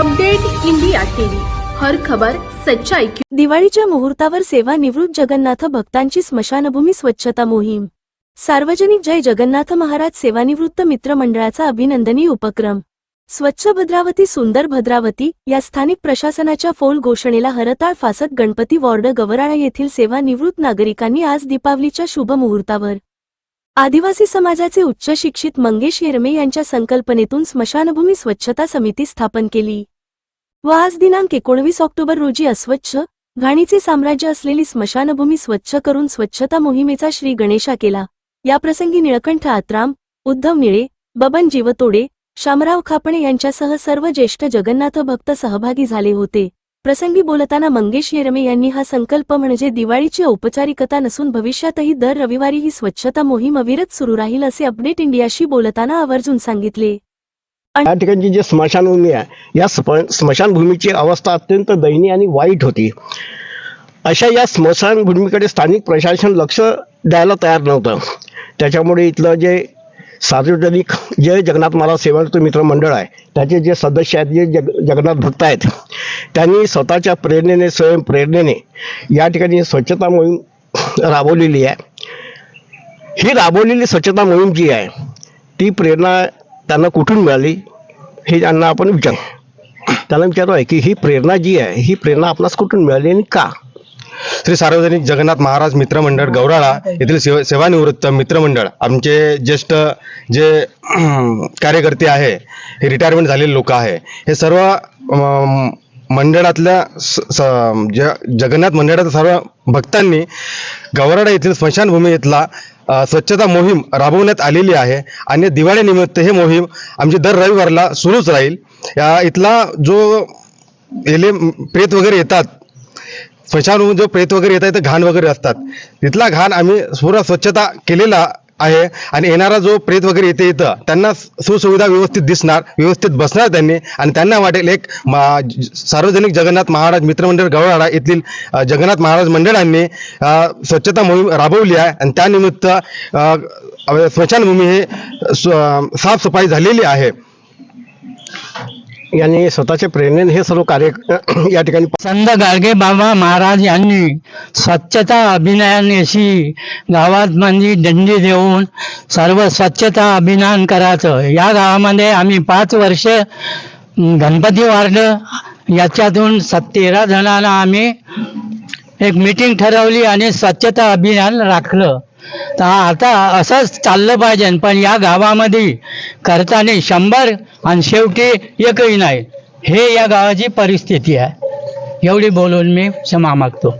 Update India TV. हर खबर सच्चाई की दिवाळीच्या मुहूर्तावर सेवानिवृत्त जगन्नाथ भक्तांची स्मशानभूमी स्वच्छता मोहीम. सार्वजनिक जय जगन्नाथ महाराज सेवानिवृत्त मित्र मंडळाचा अभिनंदनीय उपक्रम. स्वच्छ भद्रावती सुंदर भद्रावती या स्थानिक प्रशासनाच्या फोल घोषणेला हरताळ फासत गणपती वॉर्ड गवराळा येथील सेवानिवृत्त नागरिकांनी आज दीपावलीच्या शुभ मुहूर्तावर आदिवासी समाजाचे उच्च शिक्षित मंगेश येरमे यांच्या संकल्पनेतून स्मशानभूमी स्वच्छता समिती स्थापन केली. व आज दिनांक एकोणवीस ऑक्टोबर रोजी अस्वच्छ घाणीचे साम्राज्य असलेली स्मशानभूमी स्वच्छ करून स्वच्छता मोहिमेचा श्री गणेशा केला. याप्रसंगी निळकंठ आत्राम उद्धव निळे बबन जीवतोडे शामराव खापणे यांच्यासह सर्व ज्येष्ठ जगन्नाथ भक्त सहभागी झाले होते. प्रसंगी बोलताना मंगेश येरमे यांनी हा संकल्प म्हणजे दिवाळीची औपचारिकता नसून भविष्यातही दर रविवारी ही स्वच्छता मोहीम अविरत सुरू राहील असे अपडेट इंडियाशी बोलताना आवर्जून सांगितले. या ठिकाणची जी स्मशानभूमी आहे या स्मशानभूमीची अवस्था अत्यंत दयनीय आणि वाईट होती. अशा या स्मशानभूमीकडे स्थानिक प्रशासन लक्ष द्यायला तयार नव्हतं. त्याच्यामुळे इथलं जे सार्वजनिक जे जगन्नाथ महाराज सेवाचं मित्र मंडळ आहे त्याचे जे सदस्य आहेत जे जग जगन्नाथ भक्त आहेत त्यांनी स्वतःच्या प्रेरणेने स्वयंप्रेरणेने या ठिकाणी स्वच्छता मोहीम राबवलेली आहे. ही राबवलेली स्वच्छता मोहीम जी आहे ती प्रेरणा त्यांना कुठून मिळाली हे त्यांना आपण विचार त्यांना विचारू आहे की ही प्रेरणा जी आहे ही प्रेरणा आपणास कुठून मिळाली आणि का? श्री सार्वजनिक जगन्नाथ महाराज मित्रमंडळ गौराळा येथील सेवा सेवानिवृत्त मित्रमंडळ आमचे ज्येष्ठ जे कार्यकर्ते आहे हे रिटायरमेंट झालेले लोक आहे हे सर्व मंडळातल्या ज- जगन्नाथ मंडळाच्या सर्व भक्तांनी गौराडा येथील स्मशानभूमी येथला स्वच्छता मोहीम राबवण्यात आलेली आहे आणि दिवाळीनिमित्त हे मोहीम आमची दर रविवारला सुरूच राहील. या इथला जो एले प्रेत वगैरे येतात स्मशानभूमी जो प्रेत वगैरे येतात तर घाण वगैरे असतात. तिथला घाण आम्ही पूर्ण स्वच्छता केलेला आहे आणि येणारा जो प्रेत वगैरे येते इथं त्यांना सुसुविधा व्यवस्थित दिसणार व्यवस्थित बसणार त्यांनी आणि त्यांना वाटेल एक मा- सार्वजनिक जगन्नाथ महाराज मित्रमंडळ गवळाडा येथील जगन्नाथ महाराज मंडळांनी स्वच्छता मोहीम राबवली आहे आणि त्यानिमित्त स्मशानभूमी हे साफसफाई झालेली आहे. यांनी स्वतःच्या प्रेरणेने हे सर्व कार्य या ठिकाणी संत गाडगे बाबा महाराज यांनी स्वच्छता अभियानाशी गावात म्हणजे दंडी देऊन सर्व स्वच्छता अभियान करायचं. या गावामध्ये आम्ही पाच वर्ष गणपती वार्ड याच्यातून सत तेरा जणांना आम्ही एक मीटिंग ठरवली आणि स्वच्छता अभियान राखलं. तर आता असंच चाललं पाहिजे. पण या गावामध्ये करताना शंभर आणि शेवटी एकही नाही. हे या गावाची परिस्थिती आहे. एवढी बोलून मी क्षमा मागतो.